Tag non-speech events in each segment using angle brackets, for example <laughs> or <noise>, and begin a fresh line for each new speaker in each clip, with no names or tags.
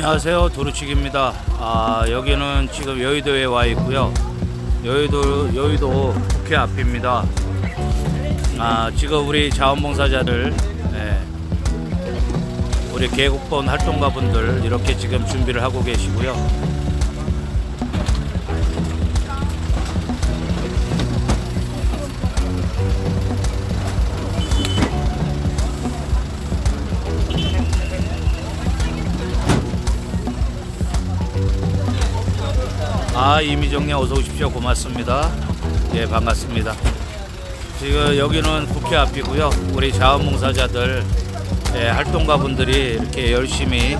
안녕하세요. 도루치기입니다. 아 여기는 지금 여의도에 와 있고요. 여의도 여의도 국회 앞입니다. 아 지금 우리 자원봉사자들 예, 우리 개국본 활동가분들 이렇게 지금 준비를 하고 계시고요 아 이미정님 어서 오십시오. 고맙습니다. 예 반갑습니다. 지금 여기는 국회 앞이고요. 우리 자원봉사자들 예, 활동가 분들이 이렇게 열심히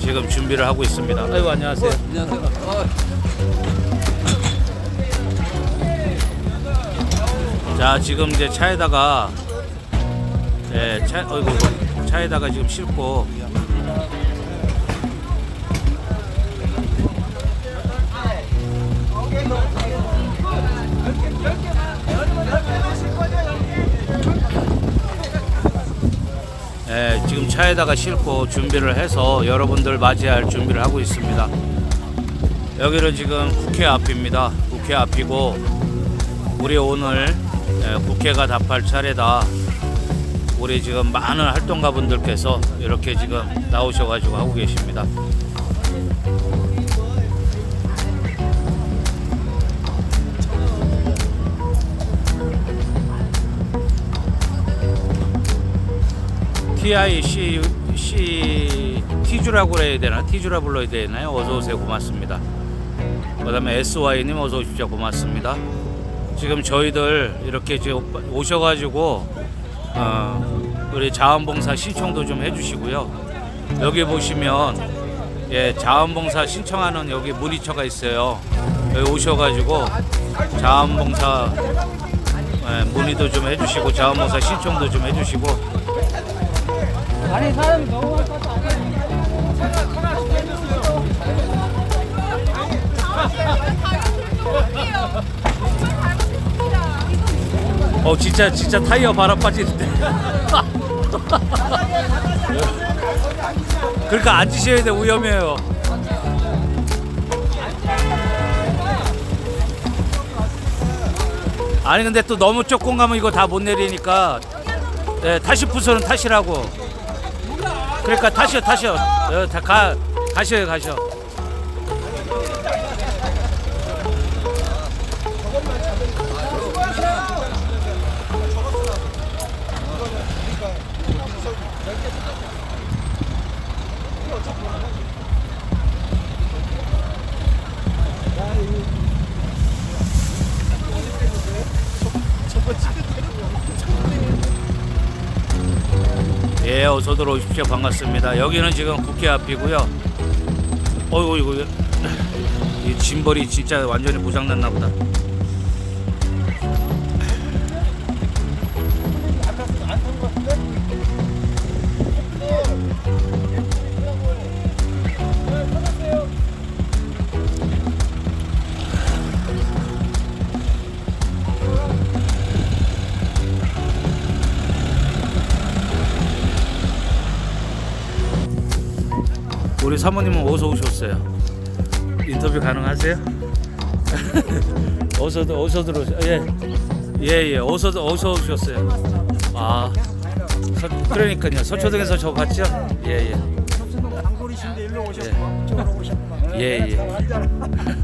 지금 준비를 하고 있습니다. 아이고 안녕하세요. 자 지금 이제 차에다가 예, 차, 어이구, 차에다가 지금 싣고 지금 차에다가 싣고 준비를 해서 여러분들 맞이할 준비를 하고 있습니다. 여기는 지금 국회 앞입니다. 국회 앞이고 우리 오늘 예, 국회가 답할 차례다. 우리 지금 많은 활동가 분들께서 이렇게 지금 나오셔가지고 하고 계십니다. TIC C T주라고 그래야 되나? T주라 불러야 되나요? 어서 오세요. 고맙습니다. 그다음에 SY님 어서 오십시오. 고맙습니다. 지금 저희들 이렇게 오셔가지고 어, 우리 자원봉사 신청도 좀 해주시고요. 여기 보시면 예 자원봉사 신청하는 여기 문의처가 있어요. 여기 오셔가지고 자원봉사 예, 문의도 좀 해주시고 자원봉사 신청도 좀 해주시고
아니 사람이 너무 많아서
어 진짜 진짜 타이어 바람 빠지는데. 그러니까 앉으셔야 돼 위험해요. 아니 근데 또 너무 조금 가면 이거 다 못 내리니까 네, 타시 부서는 타시라고. 그러니까 타시오 타시오. 어, 다 가 가셔요 가셔. 어서 들어오십시오. 반갑습니다. 여기는 지금 국회 앞이고요. 어이구, 이거 이 짐벌이 진짜 완전히 고장났나 보다. 우리 사모님은 어디서 오셨어요? 인터뷰 가능하세요? 어서 어서 들어오세요. 예, 예, 예. 어서 어서 오셨어요. 아, 서, 그러니까요. 서초동에서 저 봤죠? 예, 예.
서초동 단골이신데 일로 오셨고 이쪽으로 오셨구나.
예, 예.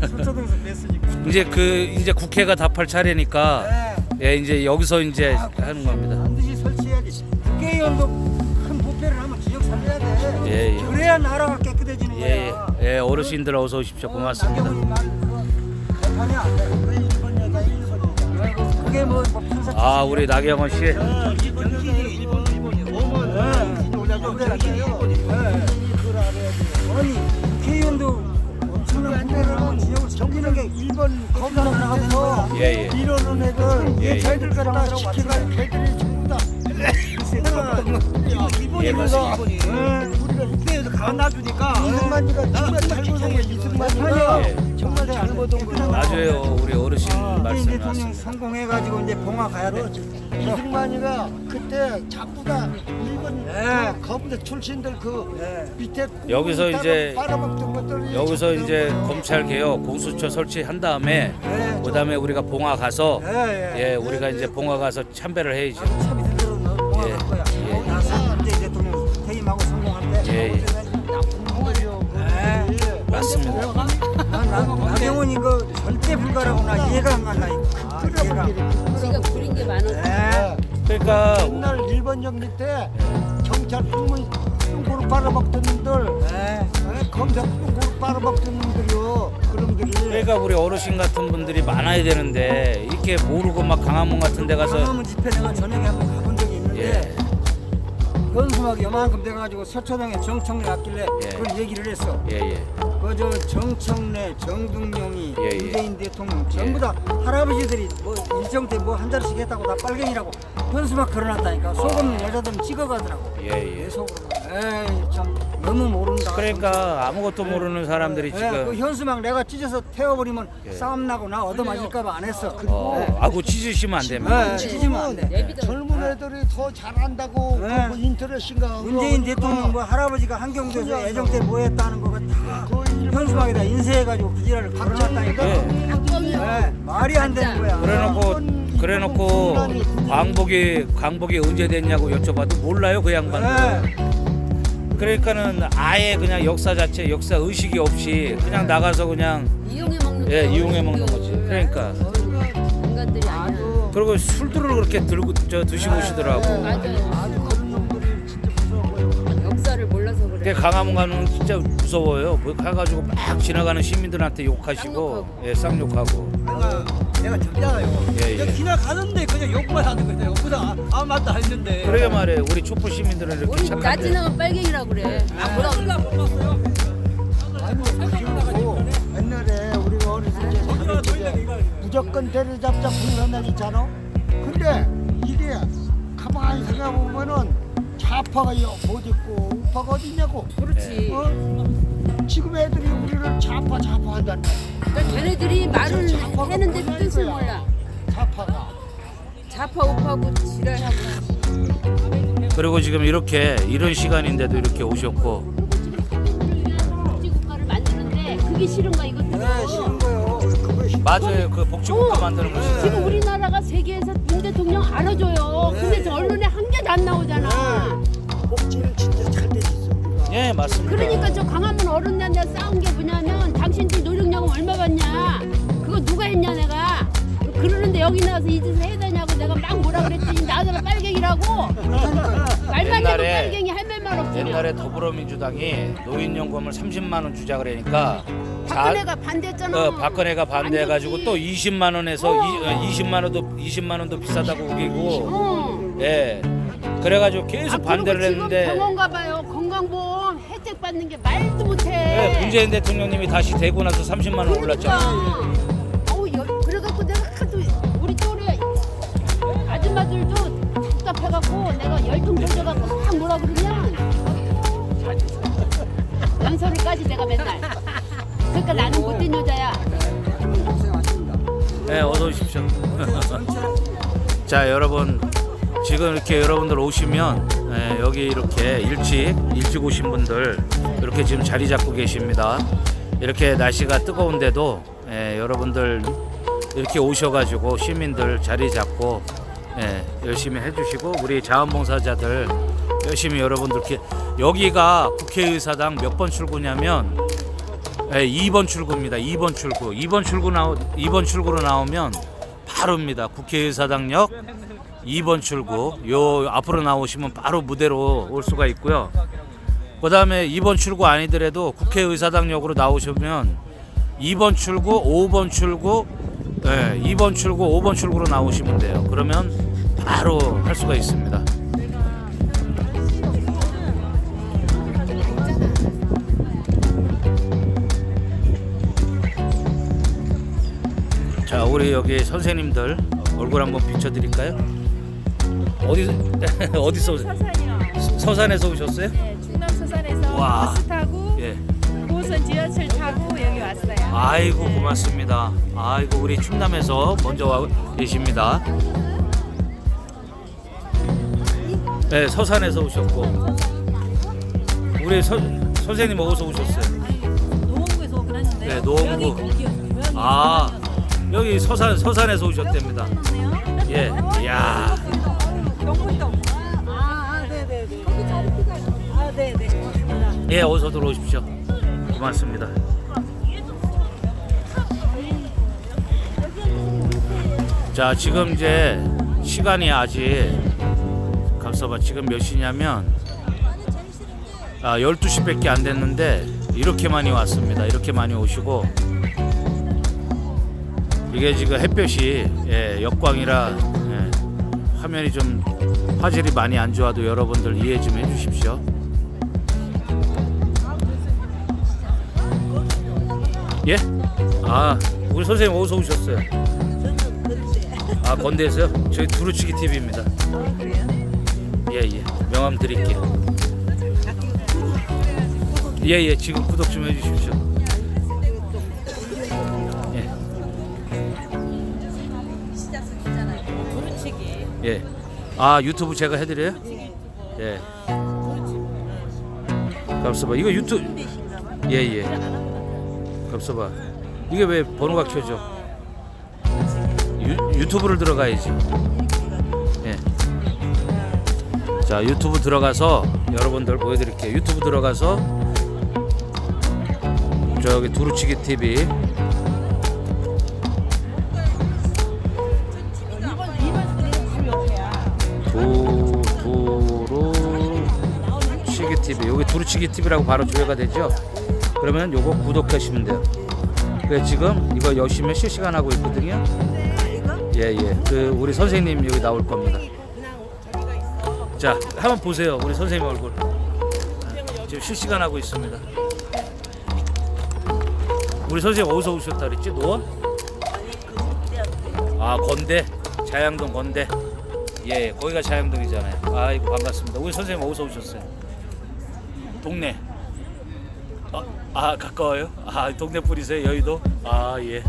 서초동에서 뵀으니까.
이제 그 이제 국회가 답할 차례니까 예, 이제 여기서 이제 하는 겁니다.
반드시 설치해야지. 국회의원도 큰 부패를 하면 지역 살려야 돼.
예, 예.
그래야 나라가 깨끗해지는
예. 예. 예, 어르신들 어서 오십시오. 고맙습니다.
재판이 안 돼. 왜 1번 여자 1번 여자. 그게 뭐, 뭐 판사
아, 우리 나경원 씨.
경기지 1번 1번이요. 5번 오자고 그래요. 아니 국회의원도 엄청난 하면 지역을 정기는 게 1번 검사를 하면서
예, 예.
이러는 애들
예, 예.
저희들 갖다 시키갈 걔들 거야.
맞아요. 우리 어르신
문재인
말씀
대통령
맞습니다.
성공해가지고 이제 봉화 가야 돼.
이승만이가 그때 자꾸다 일본
네.
그 검대 출신들 그
네.
밑에
여기서 이제
빨아먹던 것들이
여기서
자꾸
이제. 검찰 개혁 공수처 설치한 다음에
네.
그다음에 우리가 봉화 가서
예, 예.
예 우리가 이제 봉화 가서 참배를 해야죠.
나경원 이거 절대 불가라고 나 이해가 안 간다. 이거. 이해가.
지가 부린 게 많아서
네.
그러니까
옛날 일본 정리 때 경찰 뿜은 똥고루 빨아먹던 놈들
네.
예, 검사 똥고루 빨아먹던 놈들이요. 그놈들이
그러니까 우리 어르신 같은 분들이 많아야 되는데 이렇게 모르고 막 강화문 같은 데 가서
강화문 집회 내가 저녁에 한번 가본 적이 있는데
예.
현수막이 요만큼 돼가지고 서초동에 정청래 왔길래
예.
그걸 얘기를 했어.
예, 예.
그저 정청래, 정등영이,
예, 예.
문재인 대통령 전부 다 할아버지들이 뭐 일정 때 뭐 한 자리씩 했다고 다 빨갱이라고 현수막 걸어놨다니까 속 없는 여자들은 찍어가더라고.
예,
내
예.
속으로. 에이 참 너무 모른다.
그러니까 아무것도 모르는 사람들이
예, 그
지금
현수막 내가 찢어서 태워버리면
예.
싸움 나고 나 얻어맞을까봐 안 했어.
어, 아고 찢으시면 안 됩니다.
예, 찢으면 안 돼.
내비도
젊은 애들이 더 잘한다고
네.
그뭐 인터넷인가
문재인 대통령 뭐 할아버지가 한경도에서 애정 때 뭐 했다는 거가 다 현수막에다 인쇄해가지고 그 지랄을 걸어놨다니까.
예.
네, 말이 안 되는 거야.
그래놓고 그래놓고 광복이 광복이 언제 됐냐고 여쭤봐도 몰라요 그 양반들.
네.
그러니까는 아예 그냥 역사 자체 역사 의식이 없이 그냥 나가서 그냥
이용해 먹는
예
거.
이용해 먹는 거지. 그러니까
인간들이 아니야.
그리고 술들을 그렇게 들고 저 드시고 오시더라고.
맞아요. 역사를 몰라서
근데. 강화문 가면 진짜 무서워요. 뭐 가가지고 막 지나가는 시민들한테 욕하시고 예 쌍욕하고.
내가 정자가요.
예, 예.
그냥 가는데 그냥 욕만 하는 거예요. 욕보다 아무 말도 안 했는데.
그러게 말이에요. 우리 촛불 시민들은 이렇게
나
착한데.
지나면 빨갱이라고 그래. 아 뭐라 그래.
아니 그리고 옛날에 우리가 어렸을 때 사는 집에 무조건 때려잡자 불러날 있잖아. 근데 이게 가만히 생각해 보면은 좌파가 어디 있고 우파가 어디 있냐고.
그렇지.
어? 지금 애들이 우리를 좌파 좌파 한다는 거야.
그러니까 걔네들이 말을
좌파가 뭐냐
뜻을
이거야.
몰라.
좌파가.
좌파 우파하고 지랄하고.
그리고 지금 이렇게 이런 시간인데도 이렇게 오셨고
복지국가를 만드는데 그게 싫은가 이것도.
네, 싫은 거요.
그거 싫-
맞아요. 그 복지국가 만드는 거 진짜.
지금 우리나라가 세계에서 윤 대통령 알아줘요. 근데 저 언론에 한 개도 안 나오잖아.
복지를 진짜 잘. 우리가.
예 맞습니다.
그러니까 저 강화문 어른들한테 싸운 게 뭐냐면 당신들 노력요금 얼마 받냐? 그거 누가 했냐 내가? 그러는데 여기 나와서 이 짓을 해야 되냐고 내가 막 뭐라 그랬더니 나더러 빨갱이라고? 말만 해도
옛날에-
빨갱이 할 말만 없으면.
옛날에 더불어민주당이 노인연금을 30만 원 주자 그러니까 자,
박근혜가 반대했잖아.
어, 박근혜가 반대해가지고 안또
됐지.
20만 원에서
어.
이, 어, 20만 원도 20만 원도 비싸다고 우기고.
어.
예. 그래가지고 계속
아,
반대를
지금
했는데
병원 가봐요 받는 게 말도 못해
예, 문재인 대통령님이 다시 되고 나서 30만 원 올랐잖아요.
그러니까. 어우, 열- 그래갖고 내가 하도 우리 또래 아줌마들도 답답해갖고 내가 열통 터져갖고 막 뭐라 그러면 연설을까지 내가 맨날. 그러니까 나는 못된 여자야.
네, 어서 오십시오. <laughs> 자, 여러분 지금 이렇게 여러분들 오시면 예, 여기 이렇게 일찍 일찍 오신 분들 이렇게 지금 자리 잡고 계십니다. 이렇게 날씨가 뜨거운데도 예, 여러분들 이렇게 오셔가지고 시민들 자리 잡고 예, 열심히 해주시고 우리 자원봉사자들 열심히 여러분들 이렇게 여기가 국회의사당 몇 번 출구냐면 네, 2번 출구입니다. 2번 출구. 2번 출구 나오 2번 출구로 나오면 바로입니다. 국회의사당역 2번 출구. 요 앞으로 나오시면 바로 무대로 올 수가 있고요. 그 다음에 2번 출구 아니더라도 국회의사당역으로 나오시면 2번 출구, 5번 출구, 네, 2번 출구, 5번 출구로 나오시면 돼요. 그러면 바로 할 수가 있습니다. 자, 우리 여기 선생님들 얼굴 한번 비춰드릴까요? 어디 <laughs> 어디서?
서산이요.
서산에서 오셨어요? 와.
버스 타고
예.
9호선 지하철 타고 여기 왔어요.
아이고 고맙습니다. 아이고 우리 충남에서 먼저 와 계십니다. 네 서산에서 오셨고 우리 서, 선생님 어디서 오셨어요?
노원구에서 오긴 했는데
네, 노원구. 아 여기 서산 서산에서 오셨답니다. 예, 이야.
아,
예, 어서 들어오십시오. 고맙습니다. 자, 지금 이제 시간이 아직 감사봐. 지금 몇 시냐면 아, 12시밖에 안 됐는데 이렇게 많이 왔습니다. 이렇게 많이 오시고 이게 지금 햇볕이 예, 역광이라 예, 화면이 좀 화질이 많이 안 좋아도 여러분들 이해 좀 해주십시오. 예? 아, 우리 선생님 어디서 오셨어요? 아, 건대에서요? 저희 두루치기 TV입니다. 예, 예. 명함 드릴게요. 예, 예. 지금 구독 좀 해주십시오. 예. 예. 아, 유튜브 제가 해드려요? 예. 감사봐. 이거 유튜브. 예, 예. 감사봐. 이게 왜 번호가 켜져? 유, 유튜브를 들어가야지. 예. 자 유튜브 들어가서 여러분들 보여드릴게요. 유튜브 들어가서 저기 두루치기 TV 두 두루치기 TV 여기 두루치기 TV라고 바로 조회가 되죠. 그러면 요거 구독하시면 돼요. 그 지금 이거 열심히 실시간 하고 있거든요. 예예. 그 우리 선생님 여기 나올 겁니다. 자 한번 보세요. 우리 선생님 얼굴. 지금 실시간 하고 있습니다. 우리 선생님 어디서 오셨다 그랬지? 노원? 아 건대 자양동 건대. 예 거기가 자양동이잖아요. 아이고 반갑습니다. 우리 선생님 어디서 오셨어요? 동네. 아, 아 가까워요? 아 동네 뿌리세요 여의도? 아 예.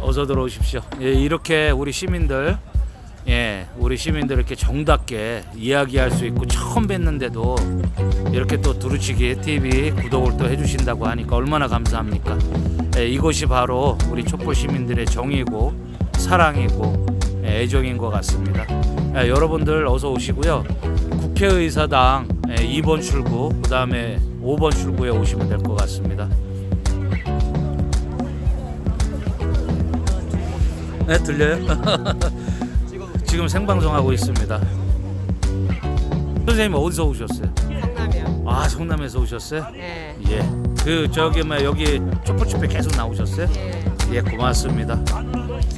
어서 들어오십시오. 예 이렇게 우리 시민들 예 우리 시민들 이렇게 정답게 이야기할 수 있고 처음 뵀는데도 이렇게 또 두루치기 TV 구독을 또 해주신다고 하니까 얼마나 감사합니까? 예, 이것이 바로 우리 촛불 시민들의 정이고 사랑이고 예, 애정인 것 같습니다. 예, 여러분들 어서 오시고요. 국회의사당 예, 2번 출구 그 다음에 5번 출구에 오시면 될 것 같습니다. 네 들려요? <laughs> 지금 생방송하고 있습니다. 선생님 어디서 오셨어요?
성남이요.
아 성남에서 오셨어요?
네.
예. 그 저기 뭐 여기 촛불집회 계속 나오셨어요?
예.
예 고맙습니다.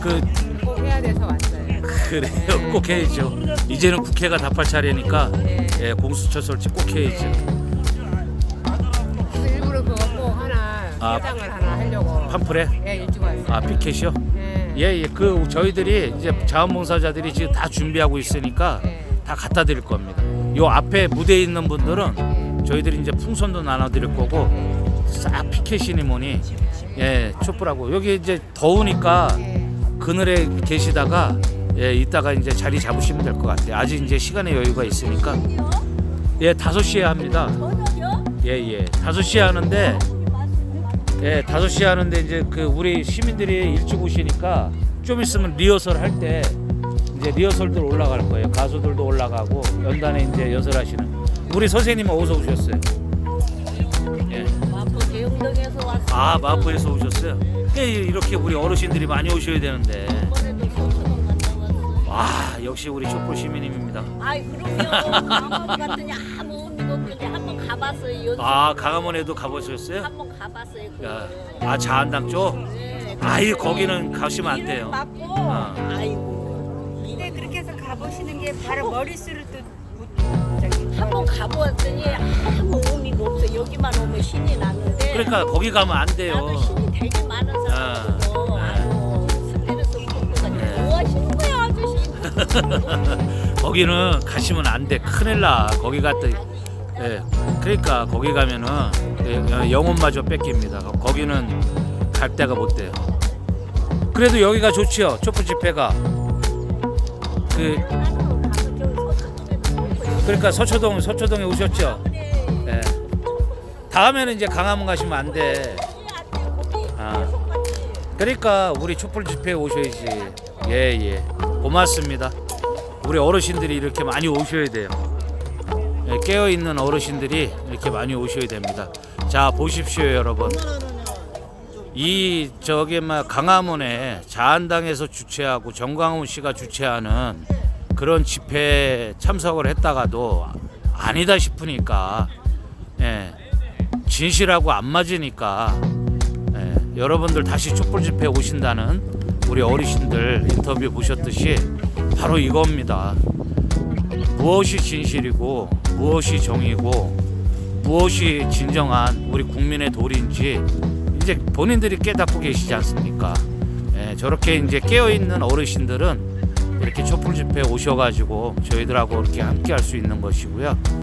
그
꼭 해야 돼서 왔어요.
그래요 꼭 해야죠. 이제는 국회가 답할 차례니까
예.
예 공수처 설치 꼭 해야죠.
그래서 일부러 그거 꼭 하나
아.
포장을 하나 하려고.
팜플에
예, 일찍 왔어요.
아 피켓이요?
예.
예, 예. 그 저희들이 이제 자원봉사자들이 지금 다 준비하고 있으니까
예.
다 갖다 드릴 겁니다. 요 앞에 무대에 있는 분들은 저희들이 이제 풍선도 나눠 드릴 거고 싹 피켓이니 뭐니 예, 촛불하고 여기 이제 더우니까
예.
그늘에 계시다가 예, 이따가 이제 자리 잡으시면 될 것 같아요. 아직 이제 시간의 여유가 있으니까. 예, 5시에 합니다. 예, 예. 5시에 하는데 예, 5시에 하는데 이제 그 우리 시민들이 일찍 오시니까 좀 있으면 리허설 할 때 이제 리허설들 올라갈 거예요. 가수들도 올라가고 연단에 이제 연설하시는 우리 선생님은 어디서 오셨어요? 예.
마포 대흥동에서 왔어.
아, 마포에서 오셨어요. 예, 이렇게 우리 어르신들이 많이 오셔야 되는데. 와, 역시 우리 촛불 시민님입니다.
아이 그럼요. 강원 갔더니 아무 의미가 없는데 한번 가봤어요. 연수.
아, 강화문에도 가보셨어요?
한번 가봤어요. 그거.
야, 아, 자한당 쪽?
네.
아이, 거기는 가시면 안 돼요.
맞고.
아.
아이고.
근데 그렇게 해서 가보시는 게 바로 머릿수를 또
한번 가보았더니 아무 의미가 없어. 여기만 오면 신이 나는데.
그러니까 거기 가면 안 돼요.
나도 신이 되게 많은 사람이고
아. <laughs> 거기는 가시면 안 돼. 큰일 나. 거기 갔다. 예. 그러니까 거기 가면은 예, 영혼마저 뺏깁니다. 거기는 갈 데가 못 돼요. 그래도 여기가 좋지요. 촛불 집회가 그 그러니까 서초동 서초동에 오셨죠. 예. 다음에는 이제 강화문 가시면 안 돼. 아. 그러니까 우리 촛불 집회에 오셔야지. 예, 예. 고맙습니다. 우리 어르신들이 이렇게 많이 오셔야 돼요. 예, 깨어 있는 어르신들이 이렇게 많이 오셔야 됩니다. 자, 보십시오, 여러분. 이 저기 막 강화문에 자한당에서 주최하고 정광훈 씨가 주최하는 그런 집회에 참석을 했다가도 아니다 싶으니까 예, 진실하고 안 맞으니까 예, 여러분들 다시 촛불 집회 오신다는 우리 어르신들 인터뷰 보셨듯이 바로 이겁니다. 무엇이 진실이고 무엇이 정의고 무엇이 진정한 우리 국민의 도리인지 이제 본인들이 깨닫고 계시지 않습니까? 예, 저렇게 이제 깨어 있는 어르신들은 이렇게 촛불 집회 오셔가지고 저희들하고 이렇게 함께 할 수 있는 것이고요.